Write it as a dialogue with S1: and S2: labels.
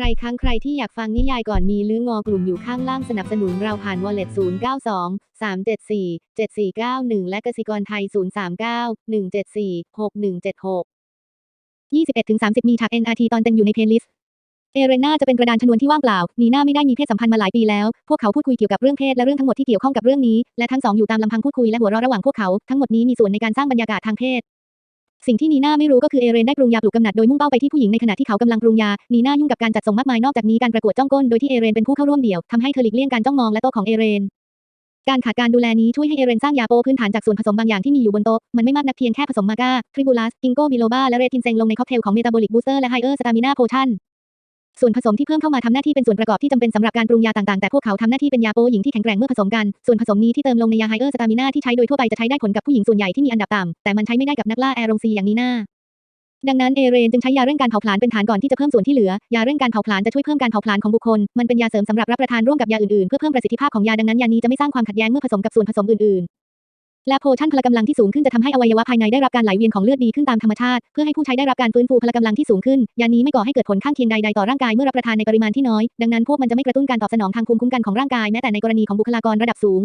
S1: ใครครั้งใครที่อยากฟังนิยายก่อนมีลืองอกลุ่มอยู่ข้างล่างสนับสนุนเราผ่าน wallet 092 374 7491 และกสิกรไทย 039 174 6176 21-30 มีทัก NRT ตอนเต็มอยู่ในเพลย์ลิสต์เอเรน่าจะเป็นกระดานชนวนที่ว่างเปล่า นีน่าไม่ได้มีเพศสัมพันธ์มาหลายปีแล้ว พวกเขาพูดคุยเกี่ยวกับเรื่องเพศและเรื่องทั้งหมดที่เกี่ยวข้องกับเรื่องนี้ และทั้งสองอยู่ตามลำพังพูดคุยและหัวเราะระหว่างพวกเขา ทั้งหมดนี้มีส่วนในการสร้างบรรยากาศทางเพศ สิ่งที่นีน่าไม่รู้ก็คือเอเรนได้ปรุงยาปลุกกำหนัดโดยมุ่งเป้าไปที่ผู้หญิงในขณะที่เขากำลังปรุงยา นีน่ายุ่งกับการจัดส่งมากมายนอกจากนี้การประกวดจ้องก้นโดยที่เอเรนเป็นผู้เข้าร่วมเดี่ยวทำให้เธอหลีกเลี่ยงการจ้องมองและโต๊ะของเอเรน การขาดการดูแลนี้ช่วยให้เอเรนสร้างยาโปพื้นฐานจากส่วนผสมบางอย่างที่มีอยู่บนโต๊ะ มันไม่มากนักเพียงแค่ผสมมาก้าทริบูลัสกิงโกบิโลบาและเรทินเซงลงในค็อกเทลของเมตาบอลิกบูสเตอร์และไฮเออร์สตามินาโพชั่น ส่วนผสมที่เพิ่มเข้ามาทำหน้าที่เป็นส่วนประกอบที่จำเป็นสำหรับการปรุงยาต่างๆ แต่พวกเขาทำหน้าที่เป็นยาโปหญิงที่แข็งแกร่งเมื่อผสมกัน ส่วนผสมนี้ที่เติมลงในยาไฮเออร์สตามิน่าที่ใช้โดยทั่วไปจะใช้ได้ผลกับผู้หญิงส่วนใหญ่ที่มีอันดับต่ำแต่มันใช้ไม่ได้กับนักล่าแอโรงซีอย่างนีน่าดังนั้นเอเรนจึงใช้ยาเร่งการเผาผลาญเป็นฐานก่อนที่จะเพิ่มส่วนที่เหลือ ยาเร่งการเผาผลาญจะช่วยเพิ่มการเผาผลาญของบุคคล มันเป็นยาเสริมสำหรับรับประทานร่วมกับยาอื่นๆ เพื่อเพิ่มประสิทธิภาพของยาดังนั้นยานี้จะไม่สร้างความขัดแย้งเมื่อผสมกับส่วนผสมอื่นๆ และโพชั่นพละกำลังที่สูงขึ้นจะทำให้อวัยวะภายในได้รับการไหลเวียนของเลือดดีขึ้นตามธรรมชาติ เพื่อให้ผู้ใช้ได้รับการฟื้นฟูพละกำลังที่สูงขึ้น ยานี้ไม่ก่อให้เกิดผลข้างเคียงใดๆต่อร่างกายเมื่อรับประทานในปริมาณที่น้อย ดังนั้นพวกมันจะไม่กระตุ้นการตอบสนองทางภูมิคุ้มกันของร่างกายแม้แต่ในกรณีของบุคลากรระดับสูง